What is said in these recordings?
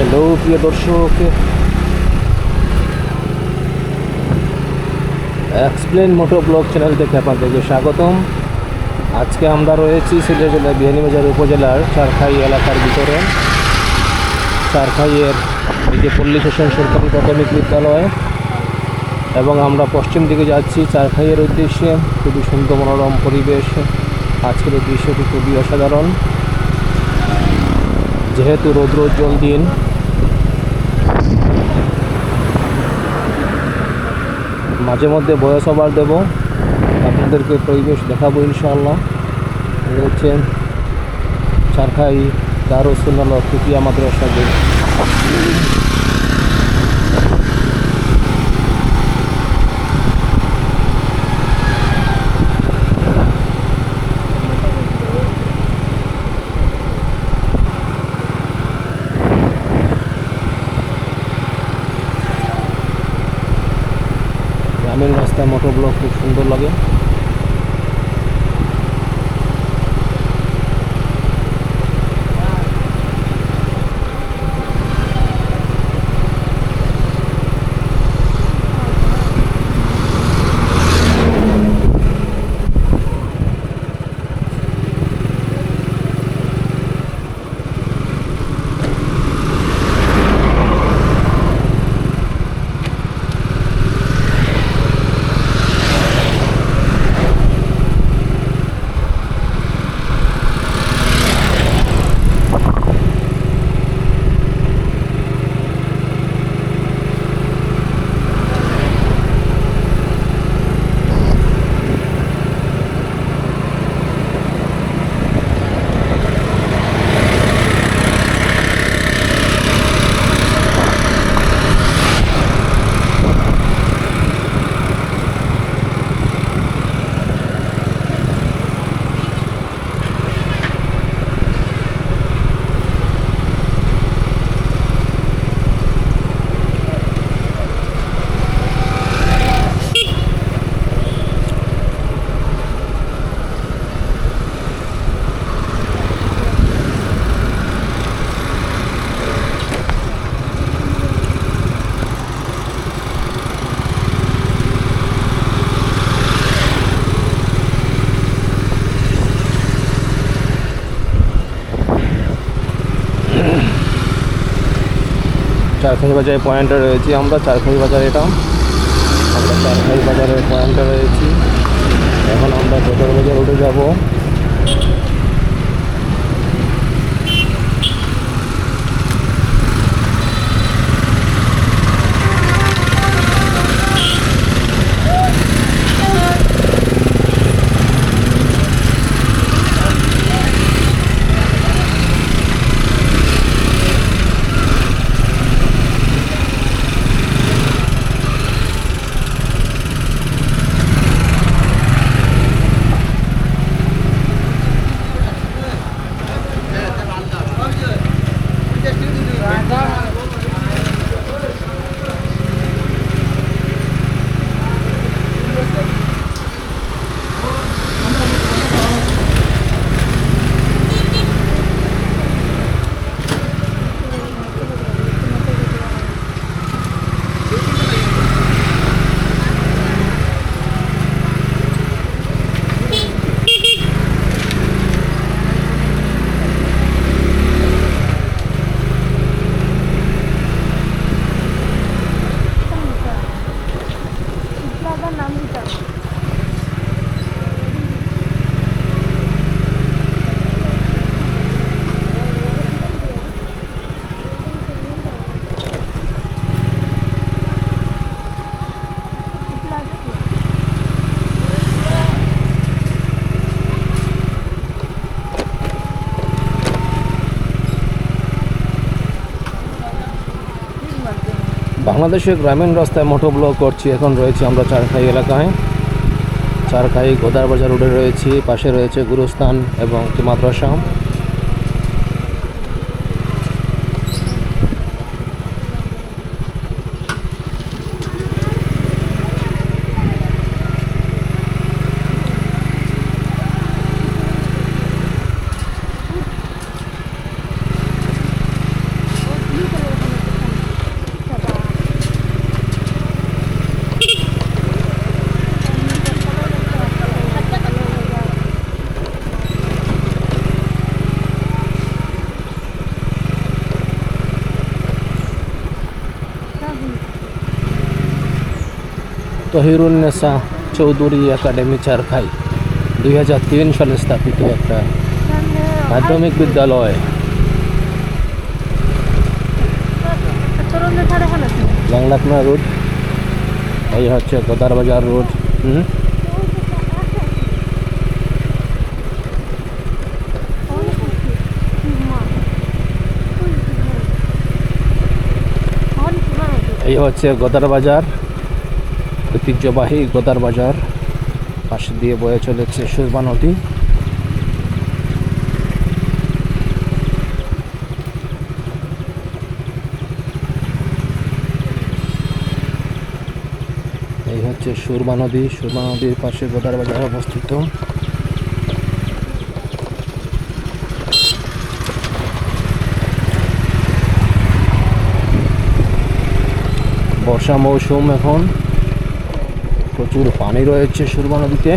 Hello প্রিয় দর্শক। Explain মোটো blog channel থেকে আপনাদেরকে স্বাগতম। আজকে আমরা রয়েছি সিলেট জেলার বিহানীবাজার উপজেলার চারখাই এলাকার ভিতরে। চারখাইয়ের যে পল্লী শাসন সরকারি প্রাথমিক বিদ্যালয়। এবং আমরা পশ্চিম দিকে যাচ্ছি চারখাইয়ের উদ্দেশ্যে। খুবই সুন্দর মনোরম পরিবেশ। আজকের দৃশ্যটি খুবই অসাধারণ। যেহেতু রৌদ্রোজ্জ্বল দিন মাঝে মধ্যে বয়স আবার দেবো। আপনাদেরকে পরিবেশ দেখাবো ইনশাআল্লাহ। এটা হচ্ছে চারখাই দারুসুল্লাহ খুকিয়া মাদ্রাসা চারখাই বাজারে পয়েন্টে রয়েছি আমরা চারখাই বাজার এটা আমরা চারখাই বাজারের পয়েন্টে রয়েছি। এখন আমরা সদর বাজার উঠে যাব নাম দিতে বাংলাদেশের গ্রামীণ রাস্তায় মোটো ব্লক করছি, এখন রয়েছি আমরা চারখাই এলাকায়। চারখাই গোদার বাজার রোডে রয়েছি, পাশে রয়েছে গুরুস্থান এবং একটি মাদ্রাসা। তহিরুন্নেসা চৌধুরী একাডেমি চারখাই, দুই হাজার তিন সালে স্থাপিত একটা মাধ্যমিক বিদ্যালয়। বাংলাকনা রোড, এই হচ্ছে গোদার বাজার রোড, হুম। এই হচ্ছে গোদার বাজার। ঐতিহ্যবাহী গোদার বাজার পাশে দিয়ে বয়ে চলেছে সুরমা নদী। এই হচ্ছে সুরমা নদী। সুরমা নদীর পাশে গোদার বাজার অবস্থিত। বর্ষা মৌসুম এখন। প্রচুর পানি রয়েছে সুরমা নদীতে।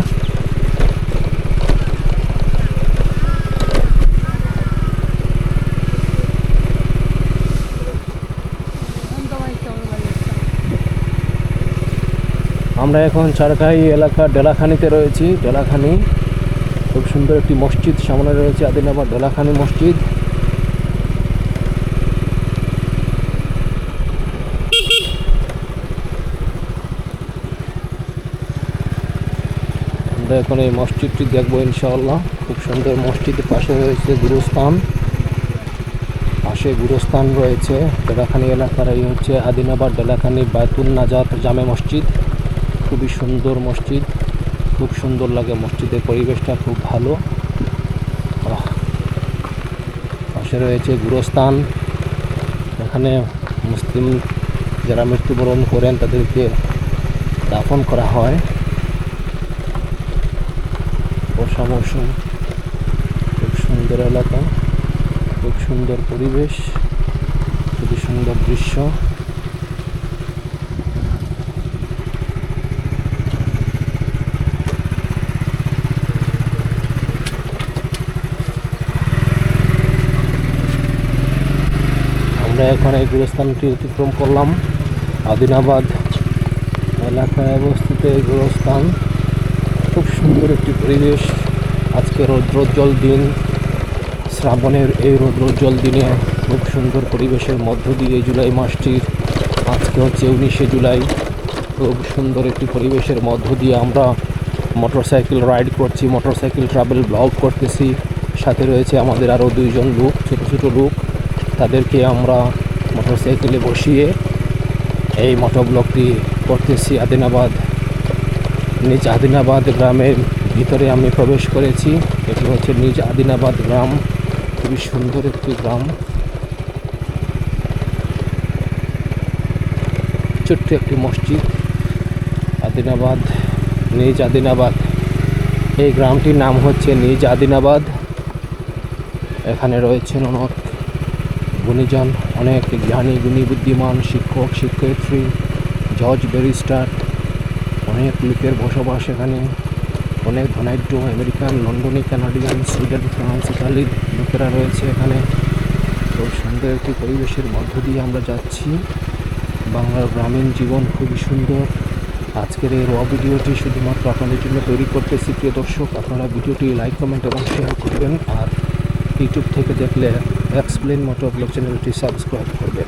আমরা এখন চারখাই এলাকা ডেলাখানিতে রয়েছি, ডেলাখানি। খুব সুন্দর একটি মসজিদ সামনে রয়েছে, আদিনাবাদ ডেলাখানি মসজিদ। আমরা এখন এই মসজিদটি দেখব ইনশাআল্লাহ। খুব সুন্দর মসজিদের পাশে রয়েছে গুরুস্থান। পাশে গুরুস্থান রয়েছে ডেলাখানি এলাকার এই হচ্ছে আদিনাবাদ ডেলাখানি বায়তুল নাজাত জামে মসজিদ। খুবই সুন্দর মসজিদ। খুব সুন্দর লাগে মসজিদের পরিবেশটা, খুব ভালো। পাশে রয়েছে গুরুস্থান। এখানে মুসলিম যারা মৃত্যুবরণ করেন তাদেরকে দাফন করা হয়। বর্ষা মৌসুম। খুব সুন্দর এলাকা, খুব সুন্দর পরিবেশ, খুবই সুন্দর দৃশ্য। আমরা এখন এই গুরুস্থানটি অতিক্রম করলাম। আদিনাবাদ এলাকায় অবস্থিত এই গুরুস্থান। খুব সুন্দর একটি পরিবেশ। আজকে রৌদ্রোজ্জ্বল দিন। শ্রাবণের এই রৌদ্রোজ্জ্বল দিনে খুব সুন্দর পরিবেশের মধ্য দিয়ে এই জুলাই মাসটির আজকে হচ্ছে উনিশে জুলাই। খুব সুন্দর একটি পরিবেশের মধ্য দিয়ে আমরা মোটরসাইকেল রাইড করছি, মোটরসাইকেল ট্রাভেল ব্লগ করতেছি। সাথে রয়েছে আমাদের আরও দুইজন লোক, ছোটো ছোটো লোক। তাদেরকে আমরা মোটরসাইকেলে বসিয়ে এই মোটর ব্লগটি করতেছি আদিনাবাদ। নিজ আদিনাবাদ গ্রামের ভিতরে আমি প্রবেশ করেছি। এটি হচ্ছে নিজ আদিনাবাদ গ্রাম। খুবই সুন্দর একটি গ্রাম। ছোট্ট একটি মসজিদ। আদিনাবাদ, নিজ আদিনাবাদ। এই গ্রামটির নাম হচ্ছে নিজ আদিনাবাদ। এখানে রয়েছেন অনেক গুণীজন, অনেক জ্ঞানী, গুণী, বুদ্ধিমান শিক্ষক, শিক্ষয়িত্রী, জজ, ব্যারিস্টার অনেক লোকের বসবাস এখানে। অনেক ধনাঢ্য আমেরিকান, লন্ডনে, কানাডিয়ান, সুইডেন, ফ্রান্স, ইতালির লোকেরা রয়েছে এখানে। খুব সুন্দর একটি পরিবেশের মধ্য দিয়ে আমরা যাচ্ছি। বাংলার গ্রামীণ জীবন খুবই সুন্দর। আজকের এই র ভিডিওটি শুধুমাত্র আপনাদের জন্য তৈরি করতেছি। প্রিয় দর্শক, আপনারা ভিডিওটি লাইক কমেন্ট এবং শেয়ার করবেন। আর ইউটিউব থেকে দেখলে এক্সপ্লেন মোটর ব্লগ চ্যানেলটি সাবস্ক্রাইব করবেন।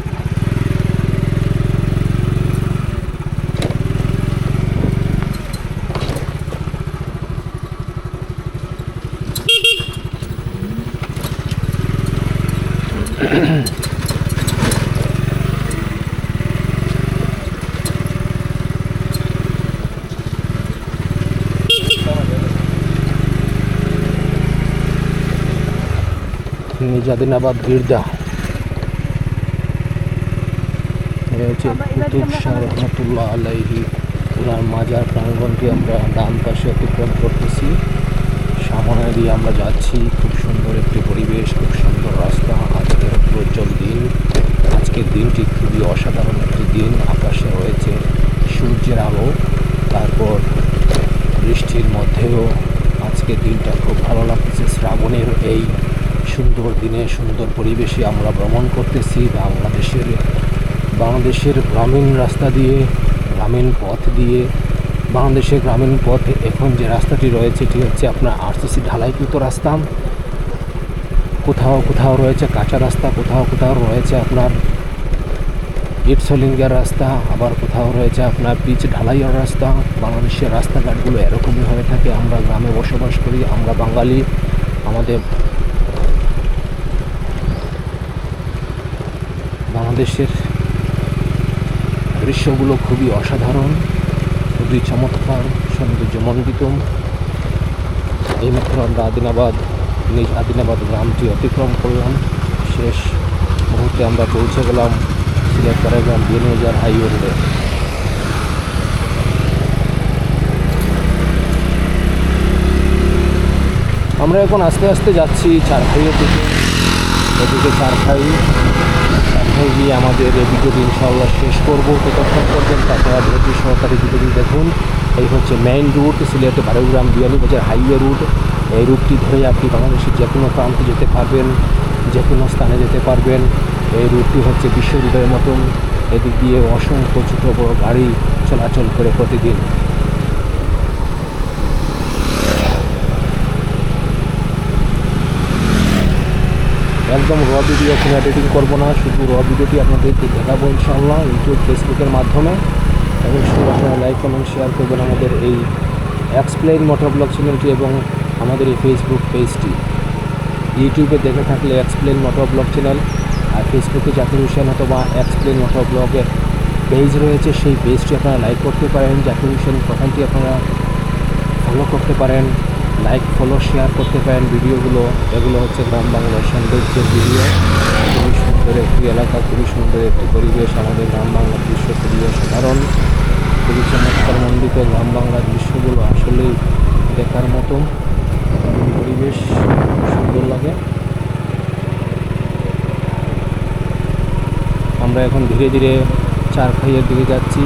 নিজাদিনাবাদ গির্জা। হচ্ছে কুতুব শাহ রহমতুল্লাহ আলাইহি ওনার মাজার প্রাঙ্গণটি আমরা ডান পাশে অতিক্রম করতেছি। সামনে দিয়ে আমরা যাচ্ছি। খুব সুন্দর একটি পরিবেশ খুব সুন্দর রাস্তা। আজকের প্রজ্জ্বল দিন। আজকের দিনটি খুবই অসাধারণ একটি দিন। আকাশে রয়েছে সূর্যের আলো। তারপর বৃষ্টির মধ্যেও আজকের দিনটা খুব ভালো লাগতেছে। শ্রাবণের এই সুন্দর দিনে, সুন্দর পরিবেশে আমরা ভ্রমণ করতেছি। বাংলাদেশের বাংলাদেশের গ্রামীণ রাস্তা দিয়ে, গ্রামীণ পথ দিয়ে। বাংলাদেশের গ্রামীণ পথে এখন যে রাস্তাটি রয়েছে, এটি হচ্ছে আপনার আরসিসি ঢালাইকৃত রাস্তা। কোথাও কোথাও রয়েছে কাঁচা রাস্তা, কোথাও কোথাও রয়েছে আপনার ইট রাস্তা, আবার কোথাও রয়েছে আপনার পিচ ঢালাইয়ের রাস্তা। বাংলাদেশের রাস্তাঘাটগুলো এরকমই হয়ে থাকে। আমরা গ্রামে বসবাস করি, আমরা বাঙালি। আমাদের বাংলাদেশের দৃশ্যগুলো খুবই অসাধারণ, খুবই চমৎকার, সৌন্দর্যমণ্ডিত। এইমাত্র আমরা আদিনাবাদ, নিজ আদিনাবাদ গ্রামটি অতিক্রম করলাম। শেষ মুহূর্তে আমরা পৌঁছে গেলাম সিলেট গ্রাম বিয়ানীবাজার হাইওয়ে আমরা এখন আস্তে আস্তে যাচ্ছি চারখাইয়ের দিকে চারখাই চারখাই গিয়ে আমাদের এই ভিডিওটি ইনশাআল্লাহ শেষ করব। ততক্ষণ পর্যন্ত আপনারা ভিডিওটি সহকারী ভিডিওটি দেখুন। এই হচ্ছে main route Sylhet Barogram Beanibazar highway route এই রুটটি ধরে আপনি বাংলাদেশের যে কোনো প্রান্তে যেতে পারবেন যে কোনো স্থানে যেতে পারবেন। এই রুটটি হচ্ছে বিশ্ব রুটের মতন। এদিক দিয়ে অসংখ্য ছোটো বড় গাড়ি চলাচল করে প্রতিদিন। একদম র ভিডিও কোনো এডিটিং করব না, শুধু র ভিডিওটি আপনাদেরকে দেখাবো ইনশাআল্লাহ ইউটিউব ফেসবুকের মাধ্যমে। এবং শুধু আপনারা লাইক কমেন্ট শেয়ার করবেন আমাদের এই এক্সপ্লেইন মোটর ব্লগ চ্যানেলটি এবং আমাদের এই ফেসবুক পেজটি ইউটিউবে দেখে থাকলে এক্সপ্লেন মোটর ব্লগ চ্যানেল আর ফেসবুকে জাকির হোসেন অথবা এক্সপ্লেন মোটর ব্লগের পেজ রয়েছে, সেই পেজটি আপনারা লাইক করতে পারেন। জাকির হোসেন প্রোফাইলটি আপনারা ফলো করতে পারেন। লাইক ফলো শেয়ার করতে পারেন ভিডিওগুলো। এগুলো হচ্ছে গ্রাম বাংলার সৌন্দর্যের ভিডিও। খুবই সুন্দর একটি এলাকা, খুবই সুন্দর একটি পরিবেশ, আমাদের গ্রাম বাংলার দৃশ্য খুবই অসাধারণ। খুবই চমৎকার মণ্ডিত গ্রাম বাংলার দৃশ্যগুলো আসলেই দেখার মতো পরিবেশ সুন্দর লাগে। আমরা এখন ধীরে ধীরে চারখাইয়ের দিকে যাচ্ছি।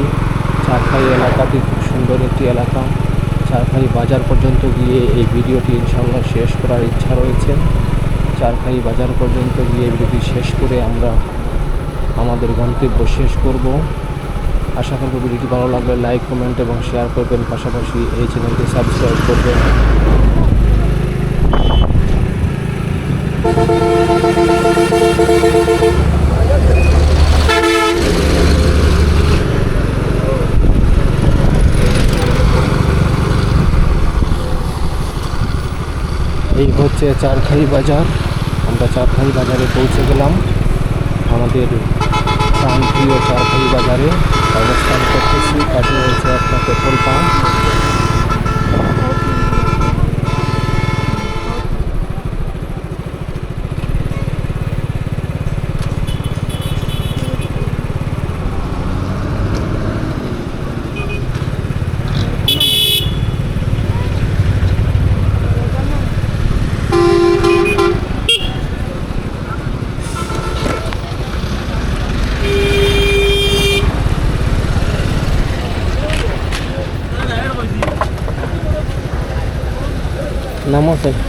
চারখাই এলাকাটি খুব সুন্দর একটি এলাকা। চারখাই বাজার পর্যন্ত গিয়ে এই ভিডিওটি ইনশাল্লাহ শেষ করার ইচ্ছা রয়েছে। চারখাই বাজার পর্যন্ত গিয়ে ভিডিওটি শেষ করে আমরা আমাদের গন্তব্য শেষ করব। আশা করব ভিডিওটি ভালো লাগলে লাইক, কমেন্ট এবং শেয়ার করবেন। পাশাপাশি এই চ্যানেলটি সাবস্ক্রাইব করবেন। এই হচ্ছে চারখাই বাজার। আমরা চারখাই বাজারে পৌঁছে গেলাম। আমাদের প্রান্তীয় চারখাই বাজারে অবস্থান করতেছি। কাজে হয়েছে একটা পেট্রোল পাম্প নামো স্যার